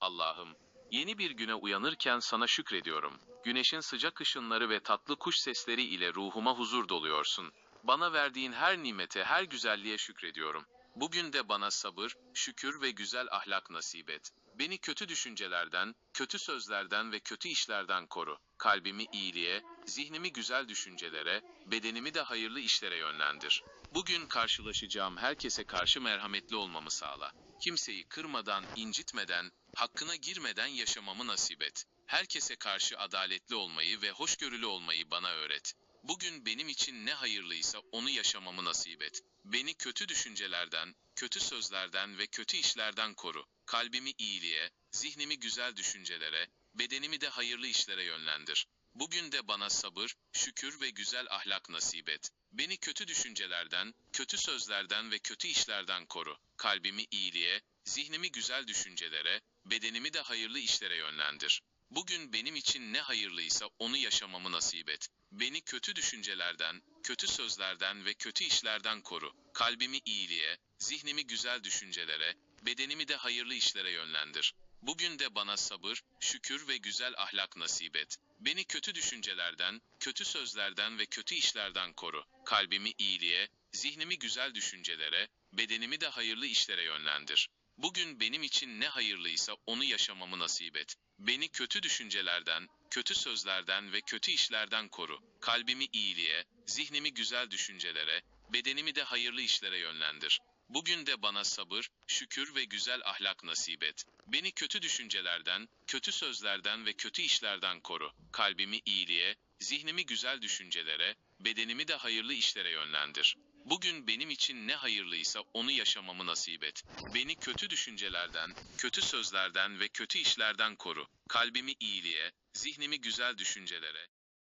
Allah'ım. Yeni bir güne uyanırken sana şükrediyorum. Güneşin sıcak ışınları ve tatlı kuş sesleri ile ruhuma huzur doluyorsun. Bana verdiğin her nimete, her güzelliğe şükrediyorum. Bugün de bana sabır, şükür ve güzel ahlak nasip et. Beni kötü düşüncelerden, kötü sözlerden ve kötü işlerden koru. Kalbimi iyiliğe, zihnimi güzel düşüncelere, bedenimi de hayırlı işlere yönlendir. Bugün karşılaşacağım herkese karşı merhametli olmamı sağla. Kimseyi kırmadan, incitmeden, hakkına girmeden yaşamamı nasip et. Herkese karşı adaletli olmayı ve hoşgörülü olmayı bana öğret. Bugün benim için ne hayırlıysa onu yaşamamı nasip et. Beni kötü düşüncelerden, kötü sözlerden ve kötü işlerden koru. Kalbimi iyiliğe, zihnimi güzel düşüncelere, bedenimi de hayırlı işlere yönlendir. Bugün de bana sabır, şükür ve güzel ahlak nasip et. Beni kötü düşüncelerden, kötü sözlerden ve kötü işlerden koru. Kalbimi iyiliğe, zihnimi güzel düşüncelere, bedenimi de hayırlı işlere yönlendir. Bugün benim için ne hayırlıysa onu yaşamamı nasip et. Beni kötü düşüncelerden, kötü sözlerden ve kötü işlerden koru. Kalbimi iyiliğe, zihnimi güzel düşüncelere, bedenimi de hayırlı işlere yönlendir. Bugün de bana sabır, şükür ve güzel ahlak nasip et. Beni kötü düşüncelerden, kötü sözlerden ve kötü işlerden koru. Kalbimi iyiliğe, zihnimi güzel düşüncelere, bedenimi de hayırlı işlere yönlendir. Bugün benim için ne hayırlıysa onu yaşamamı nasip et. Beni kötü düşüncelerden, kötü sözlerden ve kötü işlerden koru. Kalbimi iyiliğe, zihnimi güzel düşüncelere, bedenimi de hayırlı işlere yönlendir. Bugün de bana sabır, şükür ve güzel ahlak nasip et. Beni kötü düşüncelerden, kötü sözlerden ve kötü işlerden koru. Kalbimi iyiliğe, zihnimi güzel düşüncelere, bedenimi de hayırlı işlere yönlendir. Bugün benim için ne hayırlıysa onu yaşamamı nasip et. Beni kötü düşüncelerden, kötü sözlerden ve kötü işlerden koru. Kalbimi iyiliğe, zihnimi güzel düşüncelere,